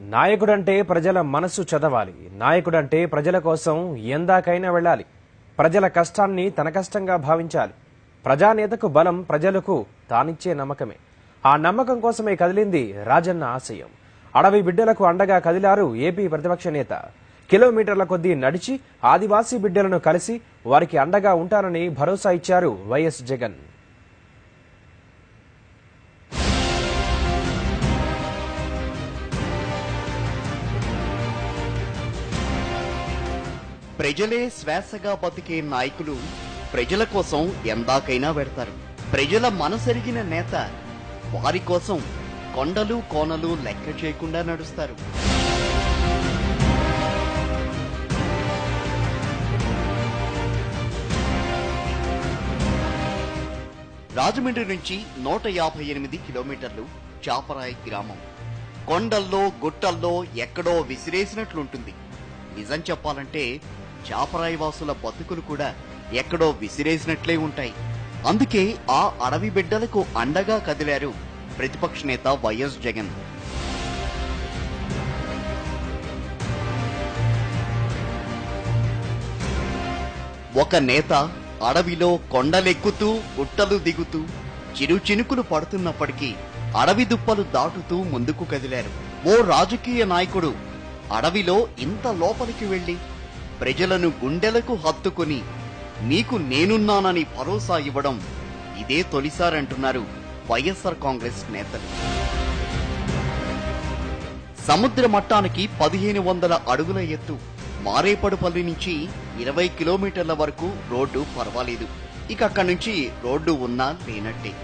నాయకుడంటే ప్రజల మనసు చదవాలి. నాయకుడంటే ప్రజల కోసం ఎందాకైనా వెళ్ళాలి. ప్రజల కష్టాన్ని తన కష్టంగా భావించాలి. ప్రజానేతకు బలం ప్రజలకు తానిచ్చే నమ్మకమే. ఆ నమ్మకం కోసమే కదిలింది రాజన్న ఆశయం. అడవి బిడ్డలకు అండగా కదిలారు ఏపీ ప్రతిపక్ష నేత. కిలోమీటర్ల కొద్దీ నడిచి ఆదివాసీ బిడ్డలను కలిసి వారికి అండగా ఉంటానని భరోసా ఇచ్చారు వైఎస్ జగన్. ప్రజలే శ్వాసగా బతికే నాయకులు ప్రజల కోసం ఎందాకైనా పెడతారు. ప్రజల మనసెరిగిన నేత వారి కోసం కొండలు కోనలు లెక్క చేయకుండా నడుస్తారు. రాజమండ్రి నుంచి నూట యాభై ఎనిమిది కిలోమీటర్లు చాపరాయి గ్రామం. కొండల్లో గుట్టల్లో ఎక్కడో విసిరేసినట్లుంటుంది. నిజం చెప్పాలంటే చాపరాయి వాసుల బతుకులు కూడా ఎక్కడో విసిరేసినట్లే ఉంటాయి. అందుకే ఆ అడవి బిడ్డలకు అండగా కదిలారు ప్రతిపక్ష నేత వైఎస్ జగన్. ఒక నేత అడవిలో కొండలెక్కుతూ గుట్టలు దిగుతూ చిరు చినుకులు పడుతున్నప్పటికీ అడవి దుప్పలు దాటుతూ ముందుకు కదిలారు. ఓ రాజకీయ నాయకుడు అడవిలో ఇంత లోపలికి వెళ్ళి ప్రజలను గుండెలకు హత్తుకుని మీకు నేనున్నానని భరోసా ఇవ్వడం ఇదే తొలిసారంటున్నారు వైఎస్ఆర్ కాంగ్రెస్ నేతలు. సముద్ర మట్టానికి పదిహేను వందల అడుగుల ఎత్తు మారేపడుపల్లి నుంచి ఇరవై కిలోమీటర్ల వరకు రోడ్డు పర్వాలేదు. ఇక అక్కడి నుంచి రోడ్డు ఉన్నా లేనట్టే.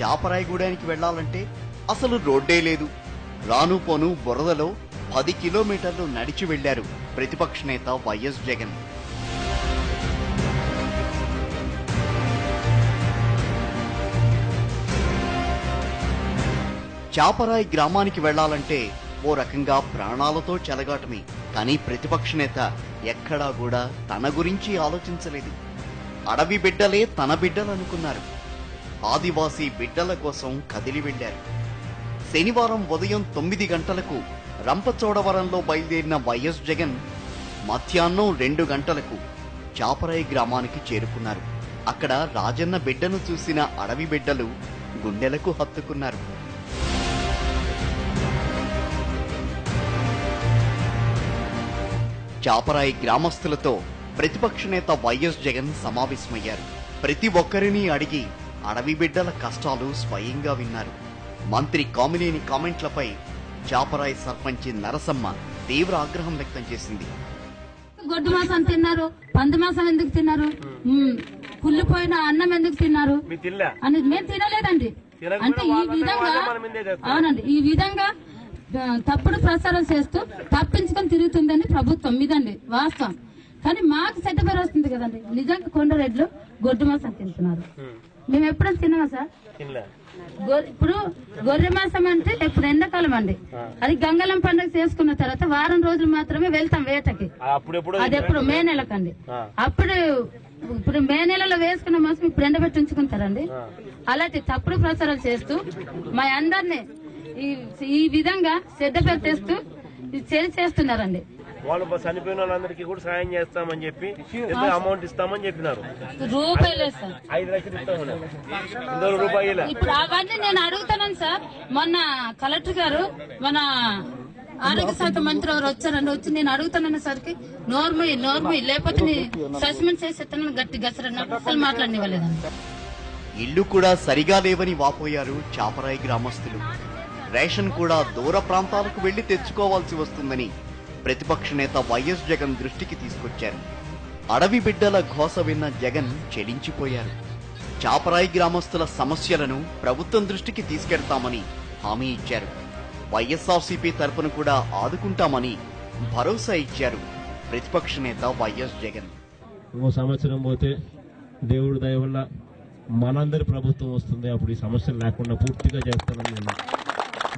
చాపరాయిగూడానికి వెళ్ళాలంటే అసలు రోడ్డే లేదు. రాను పోను బురదలో పది కిలోమీటర్లు నడిచి వెళ్ళారు ప్రతిపక్ష నేత వైఎస్ జగన్. చాపరాయి గ్రామానికి వెళ్ళాలంటే ఓ రకంగా ప్రాణాలతో చెలగాటమే. కానీ ప్రతిపక్ష నేత ఎక్కడా కూడా తన గురించి ఆలోచించలేదు. అడవి బిడ్డలే తన బిడ్డలనుకున్నారు. ఆదివాసీ బిడ్డల కోసం కదిలి వెళ్ళారు శనివారం ఉదయం తొమ్మిది గంటలకు రంపచోడవరంలో బయలుదేరిన వైఎస్ జగన్ మధ్యాహ్నం రెండు గంటలకు చాపరాయి గ్రామానికి చేరుకున్నారు. అక్కడ రాజన్న బిడ్డను చూసిన అడవి బిడ్డలు గుండెలకు హత్తుకున్నారు. చాపరాయి గ్రామస్తులతో ప్రతిపక్ష నేత వైఎస్ జగన్ సమావేశమయ్యారు. ప్రతి ఒక్కరిని అడిగి అడవి బిడ్డల కష్టాలు స్వయంగా విన్నారు. మంత్రి కామినేని కామెంట్లపై చాపరాయి సర్పంచి నరసమ్మ తీవ్ర ఆగ్రహం వ్యక్తం చేసింది. గొడ్డు మాసం తిన్నారు? పంది మాసం ఎందుకు తిన్నారు. కుళ్ళిపోయిన అన్నం ఎందుకు తిన్నారు? అని మేము తినలేదండి. అంటే ఈ విధంగా. అవునండి. ఈ విధంగా తప్పుడు ప్రచారం చేస్తూ తప్పించుకొని తిరుగుతుందని ప్రభుత్వం ఇదండి వాస్తవం. కానీ మాకు చెడ్డ పేరు వస్తుంది కదండి. నిజంగా కొండరెడ్లు గొడ్డు మాసం తింటున్నారు. మేము ఎప్పుడైనా తిన్నామా సార్? ఇప్పుడు గొర్రె మాసం అంటే ఇప్పుడు ఎండాకాలం అండి. అది గంగలం పండుగ చేసుకున్న తర్వాత వారం రోజులు మాత్రమే వెళ్తాం వేటకి. అది ఎప్పుడు మే నెలకండి. అప్పుడు ఇప్పుడు మే నెలలో వేసుకున్న మాసం ఇప్పుడు ఎండబెట్టి ఉంచుకుంటారండి. అలాంటి తప్పుడు ప్రచారాలు చేస్తూ మా అందరినీ ఈ ఈ విధంగా చెడ్డ చెడు చేస్తున్నారండి. వాళ్ళు చనిపోయిన వాళ్ళందరికీ కూడా సాయం చేస్తామని చెప్పి ఎంత అమౌంట్ ఇస్తామని చెప్పినారు. రూపాయలు లేదు సార్. ఐదు లక్షలు ఇస్తామని. ఇందులో రూపాయలే ఇప్పుడు అవన్నీ నేను అడుగుతాను సార్. మొన్న కలెక్టర్ గారు మన ఆరోగ్య శాఖ మంత్రి ఎవరు వచ్చారండి వచ్చి నేను అడుగుతానన్న సరికి. నోర్మయ్యి నోర్మయ్యి లేకపోతే నీ సస్పెండ్ చేసేస్తానని గట్టి గసరన్నప్పుడు అసలు మాట్లాడనివ్వలేదండి. ఇల్లు కూడా సరిగా లేవని వాపోయారు చాపరాయి గ్రామస్తులు. రేషన్ కూడా దూర ప్రాంతాలకు వెళ్ళి తెచ్చుకోవాల్సి వస్తుందని ప్రతిపక్ష నేత వైఎస్ జగన్ దృష్టికి తీసుకొచ్చారు. అడవి బిడ్డల ఘోష విన్న జగన్ చెలించిపోయారు. చాపరాయి గ్రామస్తుల సమస్యలను ప్రభుత్వం దృష్టికి తీసుకెడతామని హామీ ఇచ్చారు. వైఎస్ఆర్సీపీ తరపున కూడా ఆదుకుంటామని భరోసా ఇచ్చారు ప్రతిపక్ష నేత వైఎస్ జగన్. ఇంకో సంవత్సరం పోతే దేవుడి దయ వల్ల మనందరి ప్రభుత్వం వస్తుంది. అప్పుడు ఈ సమస్యలు లేకుండా పూర్తిగా చేస్తానని నేను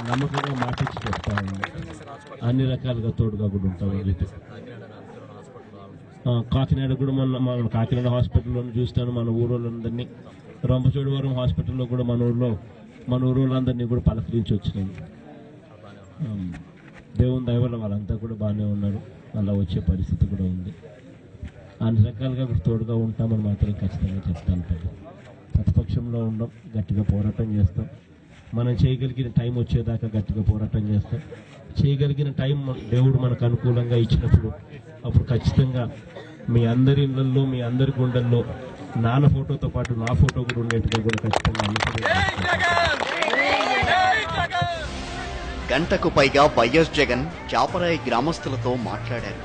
నమ్మకంగా మాటిచ్చి చెప్తాను అన్ని రకాలుగా తోడుగా కూడా చెప్పి ఆ, కాకినాడ కూడా మన మన కాకినాడ హాస్పిటల్లో చూస్తాను మన ఊరోళ్ళందరినీ. రంపచోడవరం హాస్పిటల్లో కూడా మన ఊర్లో మన ఊరోళ్ళందరినీ కూడా పలకరించి వచ్చినాయి దేవుని దయ వల్ల వాళ్ళంతా కూడా బాగానే ఉన్నారు. అలా వచ్చే పరిస్థితి కూడా ఉంది. అన్ని రకాలుగా తోడుగా ఉంటామని మాత్రం ఖచ్చితంగా చెప్తాను ప్రతిపక్షంలో ఉండం గట్టిగా పోరాటం చేస్తాం. మనం చేయగలిగిన టైం వచ్చేదాకా గట్టిగా పోరాటం చేస్తాం. చేయగలిగిన టైం దేవుడు మనకు అనుకూలంగా ఇచ్చినప్పుడు అప్పుడు ఖచ్చితంగా మీ అందరి ఇళ్ళలో మీ అందరి గుండెల్లో నాన్న ఫోటోతో పాటు నా ఫోటో కూడా ఉండేట్టుగా కూడా ఖచ్చితంగా గంటకు పైగా వైఎస్ జగన్ చాపరాయి గ్రామస్తులతో మాట్లాడారు.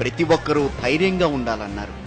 ప్రతి ఒక్కరూ ధైర్యంగా ఉండాలన్నారు.